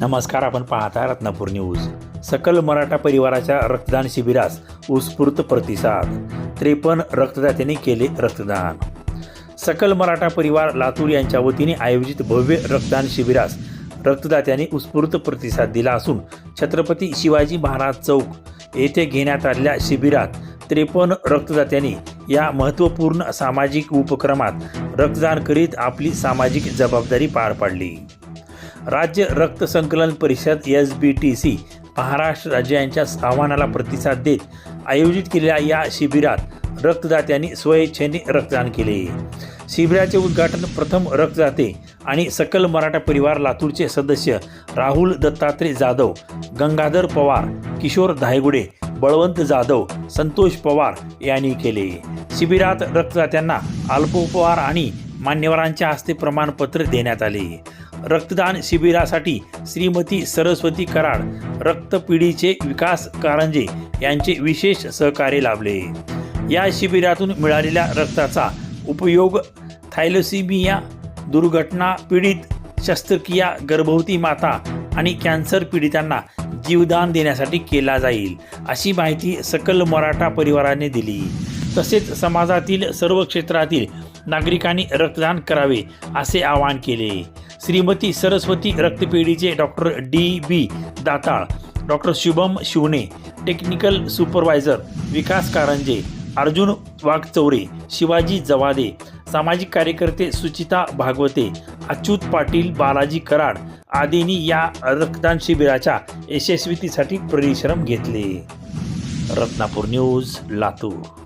नमस्कार आपण पाहता रत्नापूर न्यूज. सकल मराठा परिवाराच्या रक्तदान शिबिरास उत्स्फूर्त प्रतिसाद. त्रेपन्न रक्तदात्यांनी केले रक्तदान. सकल मराठा परिवार लातूर यांच्या वतीने आयोजित भव्य रक्तदान शिबिरास रक्तदात्यांनी उत्स्फूर्त प्रतिसाद दिला असून छत्रपती शिवाजी महाराज चौक येथे घेण्यात आलेल्या शिबिरात त्रेपन्न रक्तदात्यांनी या महत्त्वपूर्ण सामाजिक उपक्रमात रक्तदान करीत आपली सामाजिक जबाबदारी पार पाडली. राज्य रक्त संकलन परिषद S B T C Maharashtra राज्य यांच्या आव्हानाला प्रतिसाद देत आयोजित केलेल्या या शिबिरात रक्तदात्यांनी स्वइच्छेने रक्तदान केले. शिबिराचे उद्घाटन प्रथम रक्तदाते आणि सकल मराठा परिवार लातूरचे सदस्य राहुल दत्तात्रय जाधव गंगाधर पवार किशोर धायगुडे बळवंत जाधव संतोष पवार यांनी केले. शिबिरात रक्तदात्यांना अल्पोपहार आणि मान्यवरांच्या हस्ते प्रमाणपत्र देण्यात आले. रक्तदान शिबिरासाठी श्रीमती सरस्वती कराड रक्तपिढीचे विकास कारंजे यांचे विशेष सहकार्य लाभले. या शिबिरातून मिळालेल्या रक्ताचा उपयोग थायलोसिमिया दुर्घटना पीडित शस्त्रक्रिया गर्भवती माता आणि कॅन्सर पीडितांना जीवदान देण्यासाठी केला जाईल अशी माहिती सकल मराठा परिवाराने दिली. तसेच समाजातील सर्व क्षेत्रातील नागरिकांनी रक्तदान करावे असे आवाहन केले. Shrimati Saraswati रक्तपेढीचे doctor D B Datal doctor Shubham Shivane technical supervisor Vikas Karanje Arjun Waghchaure Shivaji Jawade सामाजिक कार्यकर्ते सुचिता भागवते अच्युत पाटील बालाजी कराड आदींनी या रक्तदान शिबिराच्या यशस्वीतीसाठी परिश्रम घेतले. रत्नापूर न्यूज लातूर.